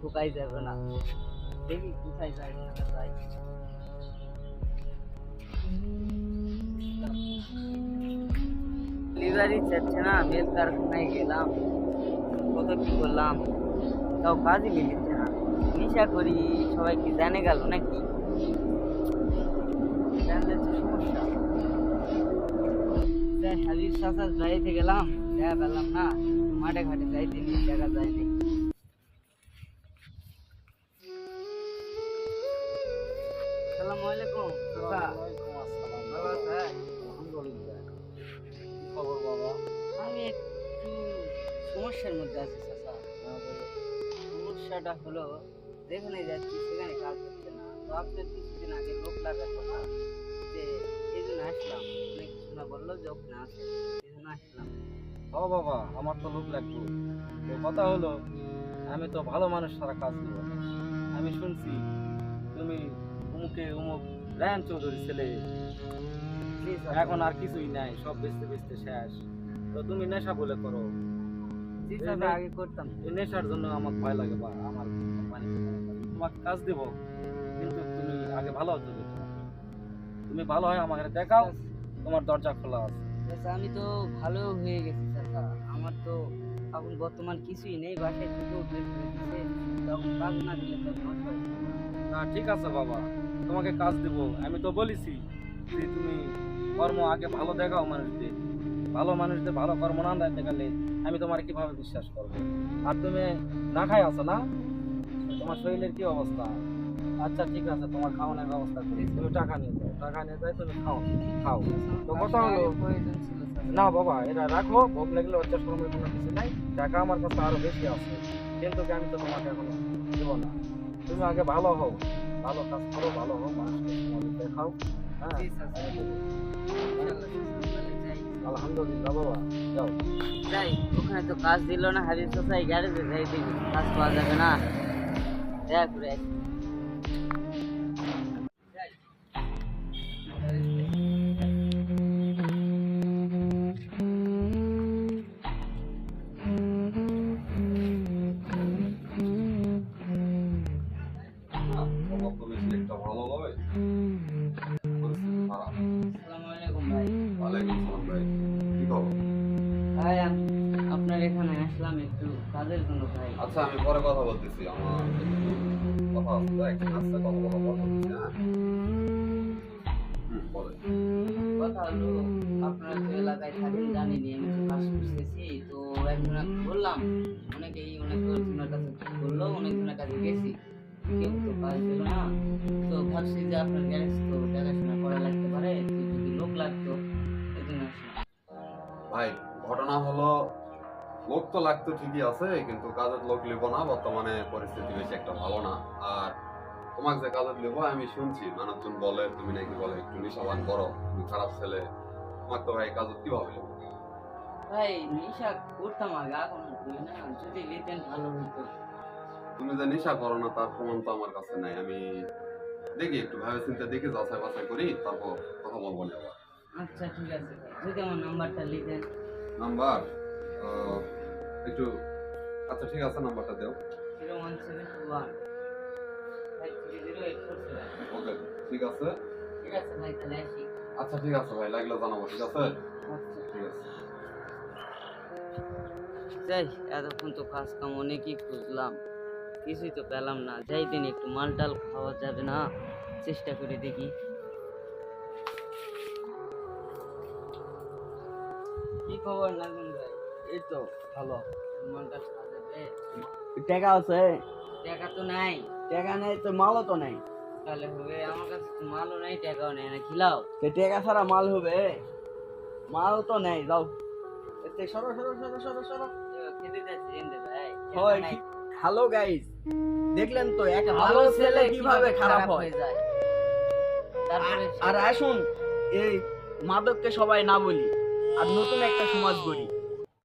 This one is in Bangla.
ঢুকাই যাবে না। দেখি কোথায় যায় না যায়। ডেলিভারি চাচ্ছে না মেল কারখানায় গেলাম, কত কি করলাম, তাও কাজই মিলিচ্ছে না। নেশা করি, সবাই কি জানে গেল নাকি? জানলে তো সমস্যা। হাবিব চাচার বাড়িতে গেলাম দেখা পেলাম না। মাঠে ঘাটে যাইতে দেখা আসসালামু আলাইকুম ভালো আছেন? খবর বাবা? আমি একটু সমস্যার মধ্যে আছি চাচা। সমস্যাটা হলো যেখানে যাচ্ছি সেখানে কাজ হচ্ছে না। তো আপনার কিছুদিন আগে লোক লাগার কথা যে এই জন্য আসলাম অনেক বলল যে ওখানে এই জন্য আসলাম। ও বাবা আমার তো লোক লাগবে। তো কথা হলো আমি তো ভালো মানুষ সারা কাজ আমি শুনছি তুমি উমুকে উমুক রায়ন চৌধুরী ছেলে। এখন আর কিছুই নাই সব বেচতে বেচতে শেষ। তো তুমি নেশা বলে করো। আগে করতাম। নেশার জন্য আমার ভয় লাগে বা আমার মানে তোমাকে কাজ দেব কিন্তু তুমি আগে ভালো হতে তুমি ভালো হয় আমাকে দেখাও তোমার দরজা খোলা আছে। আমি তো ভালো হয়ে গেছি। চাচা আমার তো এখন বর্তমান কিছুই নেই বাসায় থেকেও বের করে দিছে তখন কাজ না দিলে তো হয়ে না ঠিক আছে বাবা তোমাকে কাজ দেব আমি তো বলেছি যে তুমি কর্ম আগে ভালো দেখাও মানুষদের ভালো মানুষদের ভালো কর্ম না দেখালে আমি তোমার কীভাবে বিশ্বাস করব? আর তুমি না খাই আছো না? তোমার শরীরের কি অবস্থা? আচ্ছা ঠিক আছে তোমার খাওয়ানোর ব্যবস্থা করি তুমি টাকা নিয়ে যাও টাকা নিয়ে যাই তুমি খাও খাও। তো কথা হলো প্রয়োজন ছিল। না বাবা এটা রাখো ভোগ লাগলে লজ্জা শরমের কোনো কিছু নাই। টাকা আমার কাছে আরও বেশি আছে কিন্তু আমি তো তোমাকে এখন দেব না? তুমি আগে ভালো হও ভালো কাজ করো ভালো হও মানুষকে সময় দেখাও হ্যাঁ। আলহামদুলিল্লাহ বাবা যাও। যাই ওখানে তো কাজ দিল না হাবিব চাচা এই গ্যারেজে যাই দেখি কাজ পাওয়া যাবে না। দেখা এখানে আসলাম একটু কাজের জন্য ভাই আচ্ছা আমি পরে কথা বলতেছি আমার কথা আছে তো, একজন কথা বলা বন্ধ হ্যাঁ? বলেন। কথা হলো আপনারা তো এলাকায় থাকেন জানিনি আমি কাজ করতেছি তো একজনের বললাম অনেকেই অনেক জনের কাছে বলল অনেকজনের কাছে গেছি কেউ তো কাজ দিল না তো ভাবছি যে আপনার গ্যারেজ তো দেখাশোনা করা লাগতে পারে যদি লোক লাগতো আসলাম ভাই ঘটনা হলো লোক তো লাগতো ঠিকই আছে কিন্তু কাজের লোক লিব না বর্তমানে পরিস্থিতি বেশি একটা ভালো না। আর তোমাকে যে কাজের লিব আমি শুনছি। মানুষজন বলে তুমি নাকি বলে একটু নিশাবান করো তুমি খারাপ ছেলে। তোমাকে তো ভাই কাজের কীভাবে ভাই নেশা করতাম আগে এখন না। যদি নিতেন ভালো হতো তুমি যে নেশা করো না তার প্রমাণ তো আমার কাছে নাই। আমি দেখি একটু ভাবে চিন্তা দেখি যাচাই বাছাই করি তারপর কথা বলব আচ্ছা ঠিক আছে। যদি আমার নাম্বারটা লিখেন নাম্বার একটু আচ্ছা ঠিক আছে নাম্বারটা দাও। ওকে ঠিক আছে। আচ্ছা ঠিক আছে ভাই লাগলে জানাব ঠিক আছে? আচ্ছা। ঠিক আছে। যাই এতক্ষণ তো কাজ কাম অনেকই খুঁজলাম। কিছুই তো পেলাম না। যাই দিন একটু মাল ডাল খাওয়া যাবে না। চেষ্টা করে দেখি। কি খবর ভাই এই তো ভালো টাকা আছে? টাকা তো নাই। টাকা নেই তো মালও তো নেই। তাহলে হবে আমার কাছে তো মালও নাই টাকাও নেই না খিলাও? তো টাকা ছাড়া মাল হবে? মাল তো নেই যাও। এতে সরো সরো সরো সরো সরো। খেতে যাচ্ছি এনে ভাই। হয় হ্যালো গাইস দেখলেন তো এক ভালো ছেলে কীভাবে খারাপ হয়ে। যায়। আর আসুন এই মাদককে সবাই না বলি। আর নতুন একটা সমাজ গড়ি।